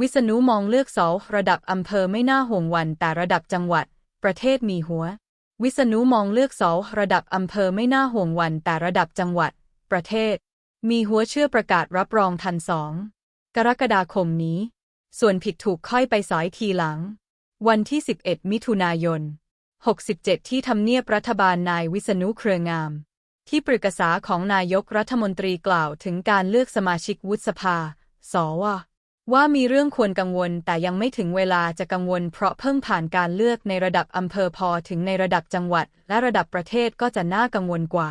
วิษณุมองเลือกสอระดับอำเภอไม่น่าห่วงวันแต่ระดับจังหวัด ประเทศมีหัว วิษณุมองเลือกสอระดับอำเภอไม่น่าห่วงวันแต่ระดับจังหวัด ประเทศ มีหัวเชื่อประกาศรับรองทันสองกรกฎาคมนี้ ส่วนผิดถูกค่อยไปสอยทีหลัง วันที่ 11 มิถุนายน 67 ที่ทำเนียบรัฐบาลนายวิษณุเครืองาม ที่ปรึกษาของนายกรัฐมนตรีกล่าวถึงการเลือกสมาชิกวุฒิสภา สว ว่ามีเรื่องควรกังวลแต่ยังไม่ถึงเวลาจะกังวล เพราะเพิ่งผ่านการเลือกในระดับอำเภอพอถึงในระดับจังหวัด และระดับประเทศก็จะน่ากังวลกว่า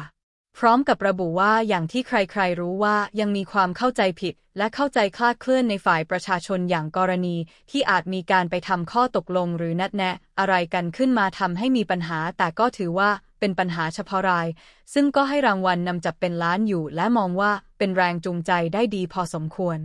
พร้อมกับระบุว่าอย่างที่ใครๆรู้ว่ายังมีความเข้าใจผิด และเข้าใจคลาดเคลื่อนในฝ่ายประชาชนอย่างกรณีที่อาจมีการไปทำข้อตกลงหรือนัดแนะ อะไรกันขึ้นมาทำให้มีปัญหา แต่ก็ถือว่าเป็นปัญหาเฉพาะราย ซึ่งก็ให้รางวัลนนำจับเป็นล้านอยู่ และมองว่าเป็นแรงจูงใจได้ดีพอสมควร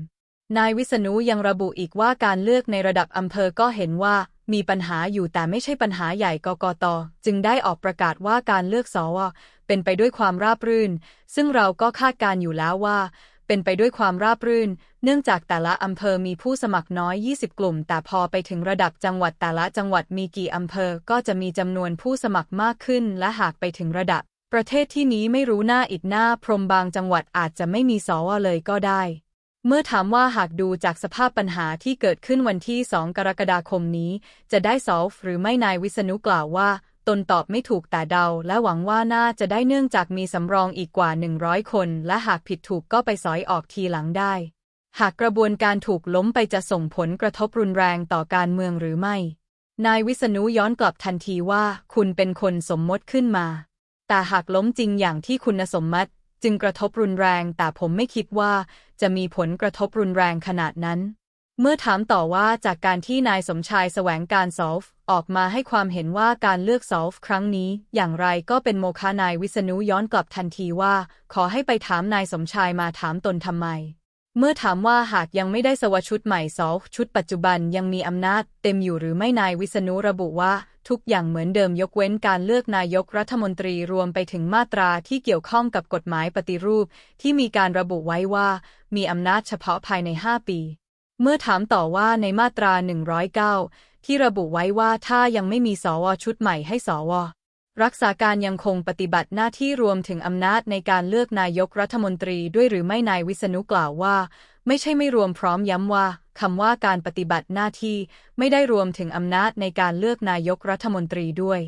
นายวิษณุยังระบุอีกว่าการเลือกในระดับอำเภอก็เห็นว่ามีปัญหาอยู่แต่ไม่ใช่ปัญหาใหญ่กกต จึงได้ออกประกาศว่าการเลือกสวเป็นไปด้วยความราบรื่น ซึ่งเราก็คาดการอยู่แล้วว่า เป็นไปด้วยความราบรื่น เนื่องจากแต่ละอำเภอมีผู้สมัครน้อย 20 กลุ่ม แต่พอไปถึงระดับจังหวัดแต่ละจังหวัดมีกี่อำเภอก็จะมีจำนวนผู้สมัครมากขึ้น และหากไปถึงระดับ ประเทศที่นี้ไม่รู้หน้าอิดหน้า พรมบางจังหวัดอาจจะไม่มีสวเลยก็ได้ เมื่อถามว่าหากดูจากสภาพปัญหาที่เกิดขึ้นวันที่ 2 กรกฎาคมนี้ จะได้สอฟหรือไม่นายวิษณุกล่าวว่า ตนตอบไม่ถูกแต่เดา และหวังว่าน่าจะได้เนื่องจากมีสำรองอีกกว่า 100 คน และหากผิดถูกก็ไปสอยออกทีหลังได้ หากกระบวนการถูกล้มไปจะส่งผลกระทบรุนแรงต่อการเมืองหรือไม่ นายวิษณุย้อนกลับทันทีว่า คุณเป็นคนสมมติขึ้นมา แต่หากล้มจริงอย่างที่คุณสมมติ จึงกระทบรุนแรงแต่ผมไม่คิดว่าจะมีผลกระทบรุนแรงขนาดนั้น เมื่อถามต่อว่าจากการที่นายสมชายแสวงการซอฟออกมาให้ความเห็นว่าการเลือกซอฟครั้งนี้ อย่างไรก็เป็นโมฆะนายวิษณุย้อนกลับทันทีว่า ขอให้ไปถามนายสมชายมาถามตนทำไม เมื่อถามว่าหากยังไม่ได้สวชุดใหม่ซอฟชุดปัจจุบันยังมีอำนาจเต็มอยู่หรือไม่นายวิษณุระบุว่า ทุกอย่างเหมือนเดิมยกเว้นการเลือกนายกรัฐมนตรีรวมไปถึงมาตราที่เกี่ยวข้องกับกฎหมายปฏิรูป ที่มีการระบุไว้ว่า มีอำนาจเฉพาะภายใน 5 ปี เมื่อถามต่อว่าในมาตรา 109 ที่ระบุไว้ว่าถ้ายังไม่มีสวชุดใหม่ให้สว รักษาการยังคงปฏิบัติหน้าที่รวมถึงอำนาจในการเลือกนายกรัฐมนตรีด้วยหรือไม่นายวิษณุกล่าวว่า ไม่ใช่ไม่รวมพร้อมย้ำว่าคำว่าการปฏิบัติหน้าที่ไม่ได้รวมถึงอำนาจในการเลือกนายกรัฐมนตรีด้วย